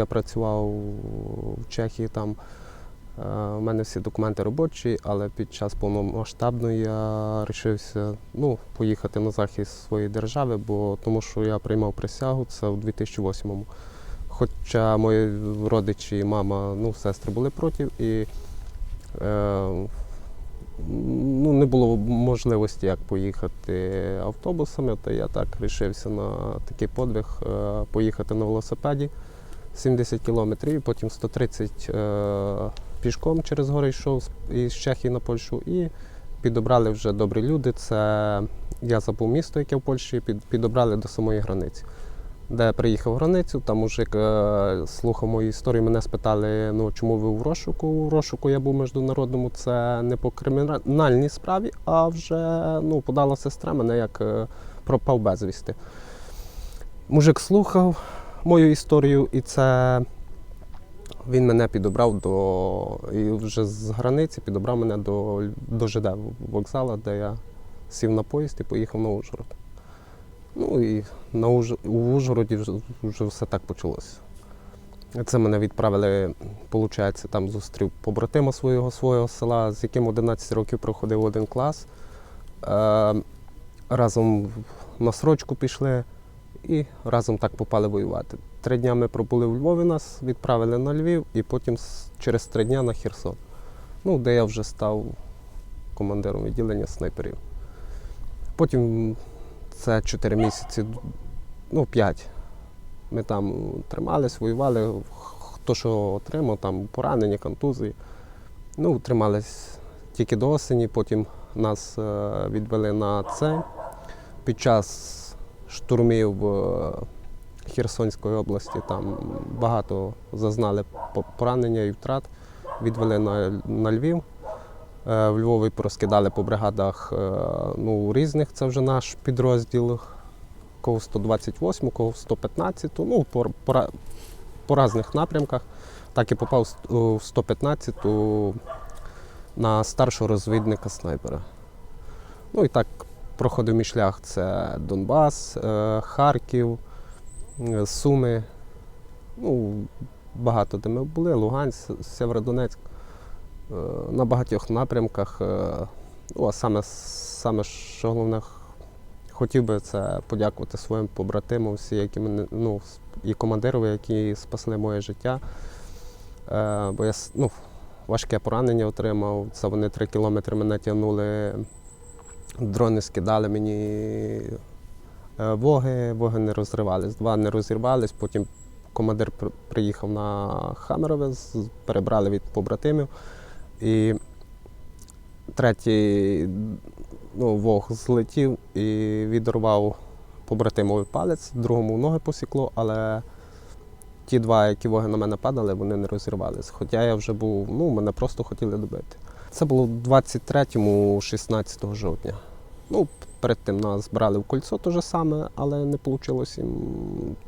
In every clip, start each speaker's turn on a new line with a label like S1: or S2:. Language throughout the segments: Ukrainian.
S1: Я працював в Чехії там. е, У мене всі документи робочі, але під час повномасштабної я вирішився ну, поїхати на захист своєї держави, бо тому що я приймав присягу це у 2008-му. Хоча мої родичі, мама, ну, сестри були проти, і е, ну, не було можливості як поїхати автобусами, то я так вирішився на такий подвиг е, поїхати на велосипеді 70 кілометрів, потім 130 е, пішком через гори йшов із Чехії на Польщу. І підобрали вже добрі люди. Це я забув місто, яке в Польщі, під, підобрали до самої границі. Де я приїхав границю, там мужик е, слухав мою історію, мене спитали, ну чому ви в розшуку? У розшуку я був міжнародному, це не по кримінальній справі, а вже ну, подала сестра мене як е, пропав безвісти. Мужик слухав мою історію, і це він мене підобрав до і вже з границі підобрав мене до, до ЖД вокзалу, де я сів на поїзд і поїхав на Ужгород. Ну і на Уж... у Ужгороді вже, вже все так почалося. Це мене відправили, виходить, там зустрів побратима свого свого села, з яким 11 років проходив один клас. Е, разом на срочку пішли і разом так попали воювати. Три дня ми пробули в Львові, нас відправили на Львів і потім через три дня на Херсон. Ну, де я вже став командиром відділення снайперів. Потім це 4 місяці, ну 5. Ми там тримались, воювали. Хто що отримав, там поранення, контузії. Ну, тримались тільки до осені, потім нас е, відвели на це. Під час штурмів е, Херсонської області там багато зазнали поранення і втрат. Відвели на, на Львів. Е, В Львові розкидали по бригадах е, ну, різних, це вже наш підрозділ. Кого 128, кого 115, ну, по, по, по різних напрямках. Так і попав у 115 на старшого розвідника снайпера. Ну і так проходив мій шлях. Це Донбас, е, Харків, е, Суми. Ну, багато де ми були, Луганськ, Сєвєродонецьк. Е, На багатьох напрямках. Ну, а саме, саме що головне, хотів би це подякувати своїм побратимам, всі, які мене, ну, і командирові, які спасли моє життя. Бо я ну, важке поранення отримав. Це вони три кілометри мене тягнули. Дрони скидали мені е, воги, воги не розривались. Два не розірвались. Потім командир приїхав на Хамерове, перебрали від побратимів. І третій ну, вог злетів і відірвав побратимовий палець, другому ноги посікло, але ті два, які воги на мене падали, вони не розірвались. Хоча я вже був, ну, мене просто хотіли добити. Це було 23-му, 16 жовтня. Ну, перед тим нас брали в кольцо те ж саме, але не вийшло.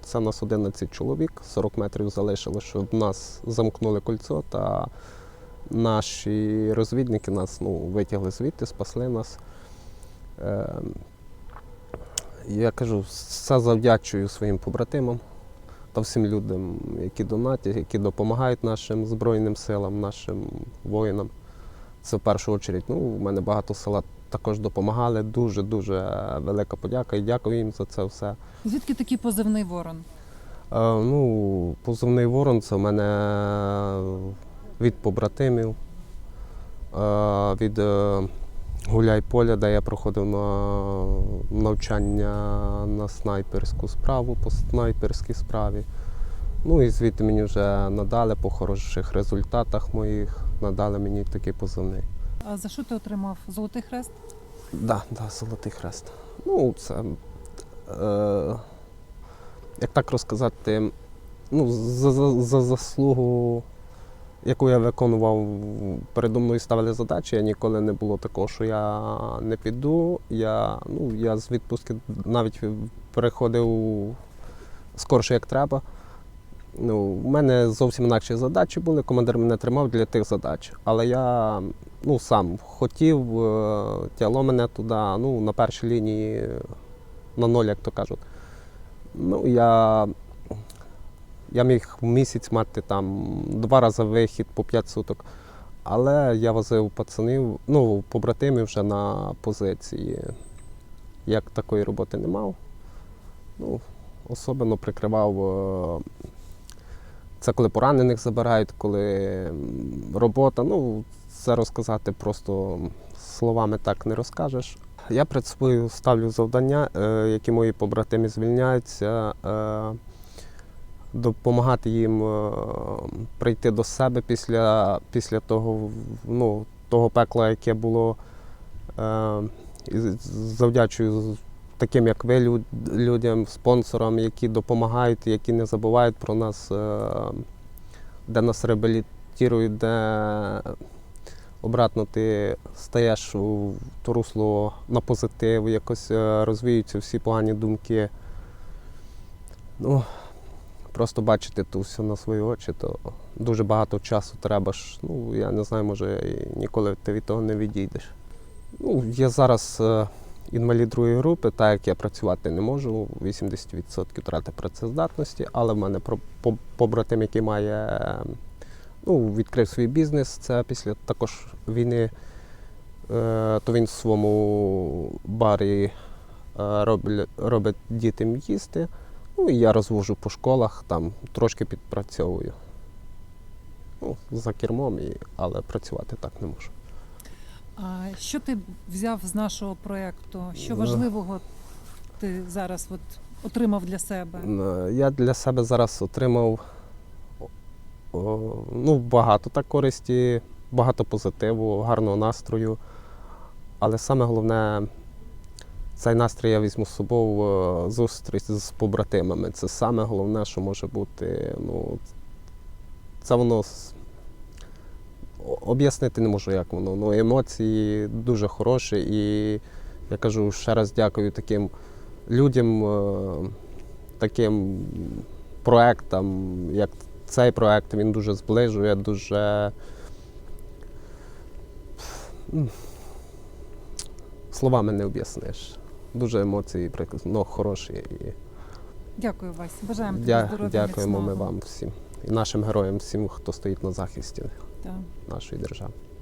S1: Це нас 11 чоловік, 40 метрів залишилось, щоб нас замкнули кольцо, та наші розвідники нас ну, витягли звідти, спасли нас. Е, я кажу, все завдячую своїм побратимам та всім людям, які донатять, які допомагають нашим Збройним силам, нашим воїнам. Це в першу чергу. Ну, у мене багато села також допомагали. Дуже дуже велика подяка і дякую їм за це все.
S2: Звідки такий позивний ворон?
S1: Е, ну, позивний ворон це в мене від побратимів, е, від е, гуляй поля, де я проходив на навчання на снайперську справу по снайперській справі. Ну і звідти мені вже надали по хороших результатах моїх, надали мені такий позивний.
S2: А за що ти отримав золотий хрест?
S1: Да, да, золотий хрест. Ну, це. Е, як так розказати, ну, за, за, за заслугу, яку я виконував, передо мною ставили задачі, я ніколи не було такого, що я не піду. Я, ну, я з відпустки навіть переходив скорше, як треба. Ну, у мене зовсім інакші задачі були. Командир мене тримав для тих задач. Але я ну, сам хотів, е, тягло мене туди, ну, на першій лінії на ноль, як то кажуть. Ну, я Я міг місяць мати там два рази вихід по 5 суток. Але я возив пацанів, ну, побратимів вже на позиції. Як такої роботи не мав. Ну, особливо прикривав. Це коли поранених забирають, коли робота. Ну, це розказати просто словами так не розкажеш. Я перед собою ставлю завдання, е, які мої побратими звільняються, е, допомагати їм е, прийти до себе після, після того, ну, того пекла, яке було. Завдячую таким, як ви, люд- людям, спонсорам, які допомагають, які не забувають про нас, е, де нас реабілітують, де обратно ти стаєш у то русло на позитив, якось е, розвіються всі погані думки. Ну, просто бачити то все на свої очі, то дуже багато часу треба ж. Ну, я не знаю, може, ніколи ти від того не відійдеш. Ну, я зараз е, інвалід другої групи, так як я працювати не можу, 80% втрати працездатності, але в мене побратим, який має е, ну, відкрив свій бізнес, це після також війни, е, то він в своєму барі е, робить дітям їсти. Ну, і я розвожу по школах, там трошки підпрацьовую. Ну, за кермом, але працювати так не можу.
S2: А що ти взяв з нашого проєкту? Що
S1: Ну.
S2: важливого ти зараз от отримав для себе?
S1: Е, Я для себе зараз отримав о, ну, багато так користі, багато позитиву, гарного настрою. Але саме головне, цей настрій я візьму з собою зустріч з побратимами. Це саме головне, що може бути. Ну, це воно об'яснити не можу, як воно. Ну, емоції дуже хороші. І я кажу ще раз дякую таким людям, е, таким проектам, як цей проект, він дуже зближує, дуже. Словами не об'ясниш. Дуже емоції ну, хороші. І
S2: Дякую, Вась. Бажаємо тобі
S1: дя-
S2: здоров'я.
S1: дякуємо ми вам всім і нашим героям, всім, хто стоїть на захисті. Нашої держави.